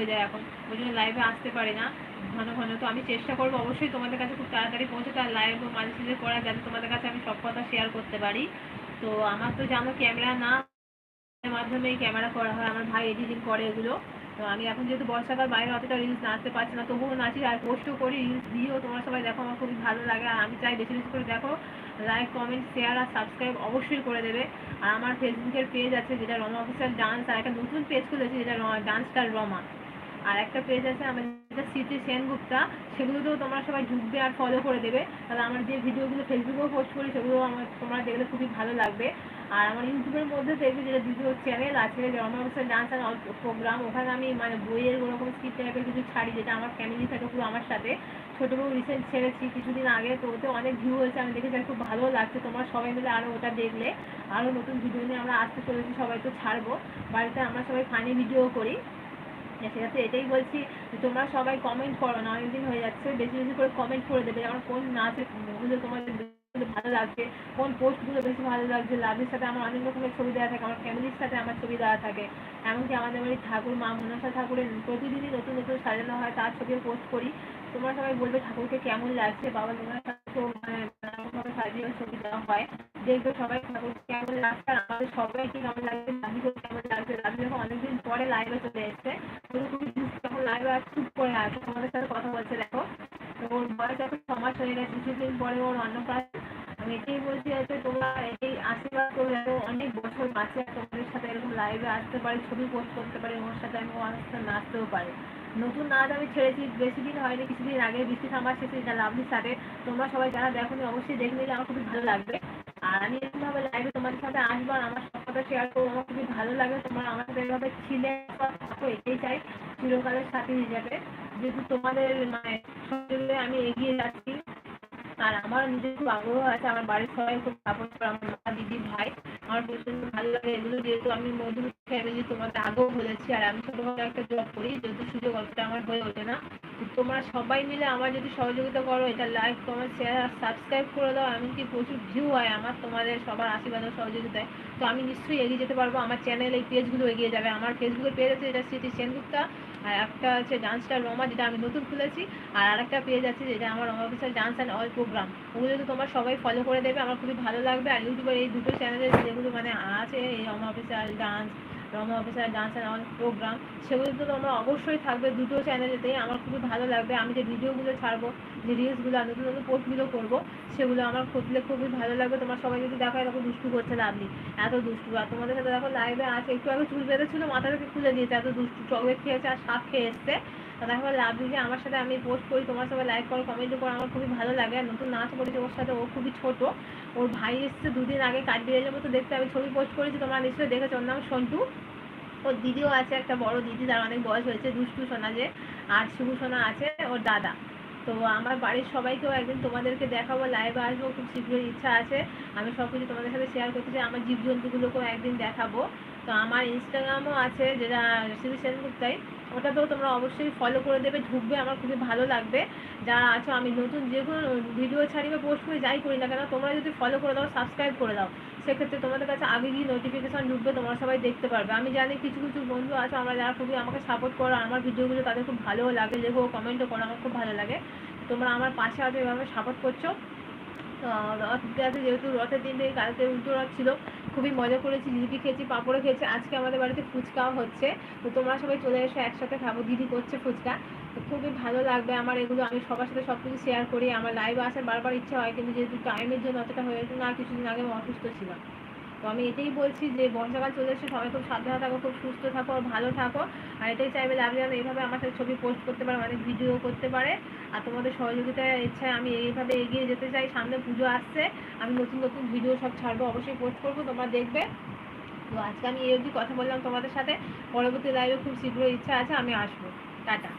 হয়ে যায় এখন। ওই জন্য লাইভে আসতে পারি না। ঘন ঘন তো আমি চেষ্টা করব অবশ্যই তোমাদের কাছে খুব তাড়াতাড়ি পৌঁছতে। আর লাইভ মাঝে সাঝে করা যাতে তোমাদের কাছে আমি সব কথা শেয়ার করতে পারি। তো আমার তো জানো ক্যামেরা না মাধ্যমেই ক্যামেরা করা হয়। আমার ভাই এডিটিং করে এগুলো। তো আমি এখন যেহেতু বর্ষাকাল, বাইরে অতটা রিলস নাচতে পারছি না, তবুও নাচি আর পোস্টও করি রিলস দিয়েও তোমরা সবাই দেখো, আমার খুবই ভালো লাগে। আর আমি চাই বেশি বেশি করে দেখো। লাইক কমেন্ট শেয়ার আর সাবস্ক্রাইব অবশ্যই করে দেবে। আর আমার ফেসবুকের পেজ আছে যেটা রমা অফিসার ডান্স আর একটা নতুন পেজ খুলেছি যেটা ডান্স স্টার রমা। আর একটা পেজ আছে যেটা স্মৃতি সেনগুপ্তা সেগুলোতেও তোমরা সবাই ঢুকবে আর ফলো করে দেবে। তাহলে আমার যে ভিডিওগুলো ফেসবুকেও পোস্ট করি সেগুলো আমার তোমরা দেখলে খুবই ভালো লাগবে। আর আমার ইউটিউবের মধ্যে দেখবে যেটা ভিডিও চ্যানেল আছে অফিসার ডান্স অ্যান্ড প্রোগ্রাম ওখানে আমি মানে বইয়ের ওরকম স্ক্রিপ্ট টাইপের কিছু ছাড়ি, যেটা আমার ফ্যামিলি থাকে পুরো আমার সাথে। ছোটো বউ রিসেন্ট ছেড়েছি কিছুদিন আগে, তো ওতে অনেক ভিউ হয়েছে, আমি দেখেছি খুব ভালো লাগছে। তোমরা সবাই মিলে আরও ওটা দেখলে। আরও নতুন ভিডিও নিয়ে আমরা আসতে চলেছি, সবাই তো ছাড়বো। বাড়িতে আমরা সবাই ফানি ভিডিও করি। সেটাতে এটাই বলছি তোমরা সবাই কমেন্ট করো, না অনেকদিন হয়ে যাচ্ছে, বেশি বেশি করে কমেন্ট করে দেবে আমার কোন নাচেরগুলো তোমাদের ভালো লাগছে, কোন পোস্টগুলো বেশি ভালো লাগছে লাভের সাথে আমার অনেক রকমের ছবি দেওয়া থাকে, আমার ফ্যামিলির সাথে আমার ছবি দেওয়া থাকে, এমনকি আমাদের বাড়ির ঠাকুর মা মনসা ঠাকুরের প্রতিদিনই নতুন নতুন সাজানো হয়, তার ছবিও পোস্ট করি, তোমরা সবাই বলবে ঠাকুরকে কেমন লাগছে, বাবা তোমার নানারকমভাবে সাজিয়ে ছবি দেওয়া হয় দেখবে সবাই ঠাকুরকে কেমন লাগছে আর আমাদের সবাইকে কেমন লাগছে লাভিকে কেমন লাগছে লাভি যখন অনেকদিন পরে লাইভে চলে এসছে তুমি যখন লাইভে আর চুপ করে আছে তোমাদের সাথে কথা বলছে দেখো তো ওর বয়স এখন মাস হয়ে গেছে কিছুদিন পরে ওর অন্নপ্রাশন আমি এটাই বলছি যাতে তোমরা এটাই আশীর্বাদ করে যাতে অনেক বছর বাঁচে তোমাদের সাথে এরকম লাইভে আসতে পারি, ছবি পোস্ট করতে পারি, ওর সাথে আমি ওর সাথে নাচতেও পারি। নতুন নাচ আমি ছেড়েছি, বেশি দিন হয়নি, কিছুদিন আগে বৃষ্টি থামার শেষে এটা লাভলির সাথে তোমরা সবাই যারা দেখোনি, অবশ্যই দেখে নিলে, আমার খুবই ভালো লাগবে। আর আমি এরকমভাবে লাইভে তোমাদের সাথে আসব আর আমার সব কথা শেয়ার করব, আমার খুবই ভালো লাগে তোমরা আমার সাথে এভাবে ছিলে এটাই চাই, চিরকালের সাথে হিসাবে যেহেতু তোমাদের মানে সহযোগিতায় আমি এগিয়ে যাচ্ছি, আর আমার নিজের খুব আগ্রহ আছে, আমার বাড়ির সবাই খুব সাপোর্ট করে, আমার মা, দিদি, ভাই, আমার প্রচণ্ড ভালো লাগে। এগুলো যেহেতু আমি মধুর ফ্যামিলি তোমাদের আগেও বলেছি, আর আমি ছোটোবেলা একটা জব করি, যেহেতু সুযোগ অতটা আমার হয়ে ওঠে না তোমরা সবাই মিলে আমার যদি সহযোগিতা করো, এটা লাইক কমেন্ট শেয়ার আর সাবস্ক্রাইব করে দাও, এমনকি প্রচুর ভিউ হয় আমার, তোমাদের সবার আশীর্বাদ সহযোগিতায়। তো আমি নিশ্চয়ই এগিয়ে যেতে পারব, আমার চ্যানেল এই পেজগুলো এগিয়ে যাবে। আমার ফেসবুকের পেজ আছে যেটা স্মৃতি সেনগুপ্তা, আর একটা আছে ডান্স স্টার রমা, যেটা আমি নতুন খুলেছি, আর আরেকটা পেজ আছে, যেটা আমার Rama officer dance and all program ওগুলো তো তোমার সবাই ফলো করে দেবে, আমার খুবই ভালো লাগবে। আর ইউটিউবের এই দুটো চ্যানেলে যেগুলো মানে আছে, এই Rama officer dance Rama officer dance and all program সেগুলো তো তোমরা অবশ্যই থাকবে দুটো চ্যানেলেতেই আমার খুবই ভালো লাগবে। আমি যে ভিডিওগুলো ছাড়বো, যে রিলসগুলো আমি নতুন নতুন পোস্টগুলো করব, সেগুলো আমার খুঁজলে খুবই ভালো লাগবে। তোমার সবাই যদি দেখো, এরকম দুষ্টু করছে আপনি এত দুষ্টু। আর তোমাদের সাথে দেখো লাইভে আছে। একটু আগে চুল বেঁধেছিল মাথা থেকে খুলে দিয়েছে। এত দুষ্টু। চকলেট খেয়েছে আর সাপ খেয়ে এসছে। দেখো লাভ যে আমার সাথে আমি পোস্ট করি, তোমার সবাই লাইক করো কমেন্ট করো, আমার খুবই ভালো লাগে। আর নতুন নাচ করেছে ওর সাথে, ও খুবই ছোট। ওর ভাই এসছে দুদিন আগে কাঠ দিয়ে যাব তো দেখতে। আমি ছবি পোস্ট করেছি, তোমরা নিশ্চয়ই দেখেছ। ওর নাম সন্টু। ওর দিদিও আছে, একটা বড় দিদি, তার অনেক বয়স হয়েছে, দুষ্টু সোনা যে, আর শুভু সোনা আছে, ওর দাদা। তো আমার বাড়ির সবাইকেও একদিন তোমাদেরকে দেখাবো লাইভে আসব, খুব শীঘ্রই ইচ্ছা আছে। আমি সব কিছু তোমাদের সাথে শেয়ার করতে চাই, আমার জীবজন্তুগুলোকেও একদিন দেখাবো। তো আমার ইনস্টাগ্রামও আছে, যেটা শ্রী সেনগুপ্তাই। ওটাতেও তোমরা অবশ্যই ফলো করে দেবে, ঢুকবে, আমার খুবই ভালো লাগবে। যারা আছো, আমি নতুন যে কোনো ভিডিও ছাড়ি বা পোস্ট করে যাই করি না কেন, তোমরা যদি ফলো করে দাও সাবস্ক্রাইব করে দাও। সেক্ষেত্রে তোমাদের কাছে আগে গিয়ে নোটিফিকেশান ঢুকবে, তোমরা সবাই দেখতে পারবে। আমি জানি কিছু কিছু বন্ধু আছে, আমরা যারা খুবই আমাকে সাপোর্ট করো আমার ভিডিওগুলো তাদের খুব ভালোও লাগে, লেখো কমেন্টও করো, আমার খুব ভালো লাগে। তোমরা আমার পাশে আছো, এভাবে সাপোর্ট করছ। রথ গেছে যেহেতু রথের দিন কালকে উল্টো রথ ছিল, খুবই মজা করেছি জিলিপি খেয়েছি, পাঁপড়ও খেয়েছি, আজকে আমাদের বাড়িতে ফুচকাও হচ্ছে। তো তোমরা সবাই চলে এসো, একসাথে খাব, দিদি করছে ফুচকা। খুবই ভালো লাগবে আমার এগুলো, আমি সবার সাথে সব কিছু শেয়ার করি, আমার লাইভে আসার বারবার ইচ্ছা হয়, কিন্তু যেহেতু টাইমের জন্য অতটা হয়ে না, কিছুদিন আগে আমি অসুস্থ ছিলাম। তো আমি এটাই বলছি যে বর্ষাকাল চলে এসে সবাই খুব সাবধানে থাকো, খুব সুস্থ থাকো, ভালো থাকো। আর এটাই চাইবে লাভ যেন এইভাবে আমার সাথে ছবি পোস্ট করতে পারে অনেক ভিডিও করতে পারে। আর তোমাদের সহযোগিতার ইচ্ছায় আমি এইভাবে এগিয়ে যেতে চাই। সামনে পুজো আসছে, আমি নতুন নতুন ভিডিও সব ছাড়বো, অবশ্যই পোস্ট করব, তোমরা দেখবে। তো আজকে আমি এই অবধি কথা বললাম তোমাদের সাথে। পরবর্তী লাইভে খুব শীঘ্রই ইচ্ছা আছে, আমি আসব। টাটা।